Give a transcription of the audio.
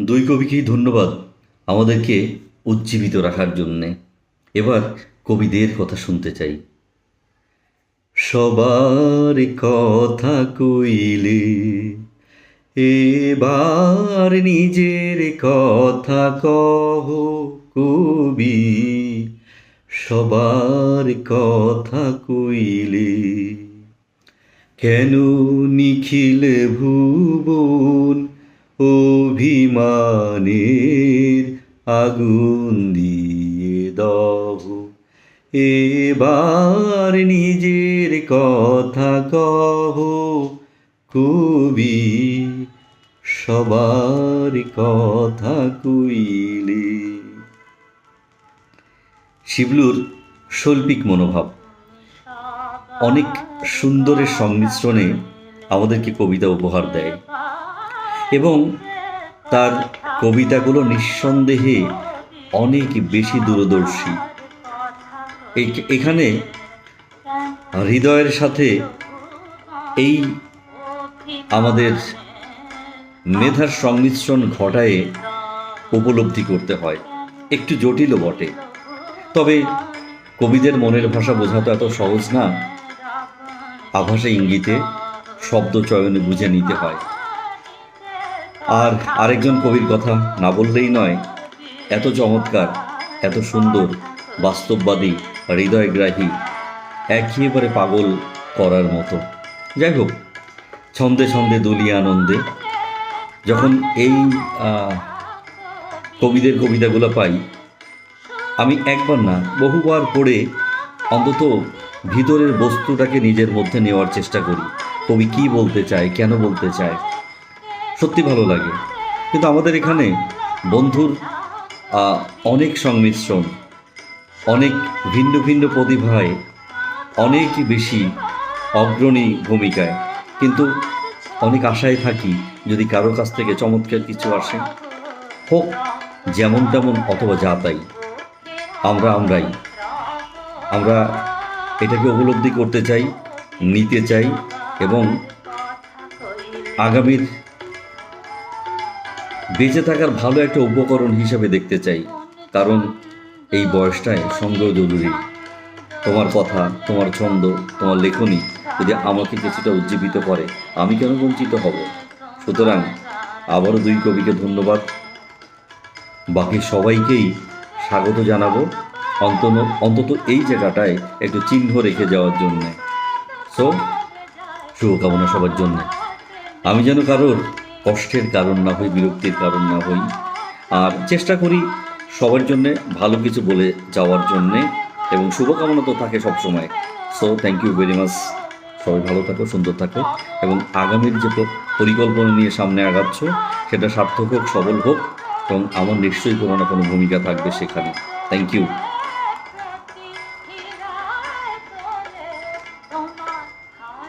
দুই কবিকেই ধন্যবাদ আমাদেরকে উজ্জীবিত রাখার জন্যে। এবার কবিদের কথা শুনতে চাই। সবার কথা কইলে, এবার নিজের কথা কহ কবি। সবার কথা কইলে, কেন নিখিল ভুবন অভিমানের আগুন দিয়ে দহ এবার নিজের কথা কহ, কবি সবার কথা কইলে। শিবলুর শৈল্পিক মনোভাব। অনেক সুন্দরের সংমিশ্রণে আমাদেরকে কবিতা উপহার দেয়। এবং তার কবিতাগুলো নিঃসন্দেহে অনেক বেশি দূরদর্শী। এখানে হৃদয়ের সাথে এই আমাদের মেধার সংমিশ্রণ ঘটায় উপলব্ধি করতে হয়। একটু জটিলও বটে। তবে কবিদের মনের ভাষা বোঝা তো এত সহজ না। আভাসে ইঙ্গিতে শব্দ চয়নে বুঝে নিতে হয়। আর আরেকজন কবির কথা না বললেই নয়, এত চমৎকার, এত সুন্দর, বাস্তববাদী, হৃদয়গ্রাহী, একেবারে পাগল করার মতো। যাই হোক, ছন্দে ছন্দে দুলিয়ে আনন্দে, যখন এই কবিদের কবিতাগুলো পাই, আমি একবার না, বহুবার পড়ে অন্তত ভিতরের বস্তুটাকে নিজের মধ্যে নেওয়ার চেষ্টা করি। কবি কি বলতে চায়, কেন বলতে চায় সত্যি ভালো লাগে। কিন্তু আমাদের এখানে বন্ধুর অনেক সংমিশ্রণ, অনেক ভিন্ন ভিন্ন প্রতিভায় অনেক বেশি অগ্রণী ভূমিকায়। কিন্তু অনেক আশায় থাকি যদি কারও কাছ থেকে চমৎকার কিছু আসে, হোক যেমন তেমন অথবা যা তাই, আমরা আমরাই। আমরা এটাকে উপলব্ধি করতে চাই, নিতে চাই এবং আগামীর বেঁচে থাকার ভালো একটা উপকরণ হিসেবে দেখতে চাই। কারণ এই বয়সটায় সংগ্রহ জরুরি। তোমার কথা, তোমার ছন্দ, তোমার লেখনী যদি আমাকে কিছুটা উজ্জীবিত করে, আমি কেন বঞ্চিত হব? সুতরাং আবারও দুই কবিকে ধন্যবাদ। বাকি সবাইকেই স্বাগত জানাব অন্তত অন্তত এই জায়গাটায় একটু চিহ্ন রেখে যাওয়ার জন্যে। সো শুভকামনা সবার জন্যে। আমি যেন কারোর কষ্টের কারণ না হই, বিরক্তির কারণ না হই। আর চেষ্টা করি সবার জন্যে ভালো কিছু বলে যাওয়ার জন্যে এবং শুভকামনা তো থাকে সবসময়। So thank you very much সবাই ভালো থাকো, সুন্দর থাকো এবং আগামীর যে পরিকল্পনা নিয়ে সামনে আগাচ্ছ, সেটা সার্থক হোক, সবল হোক এবং আমার নিশ্চয়ই কোনো না কোনো ভূমিকা থাকবে সেখানে। Thank you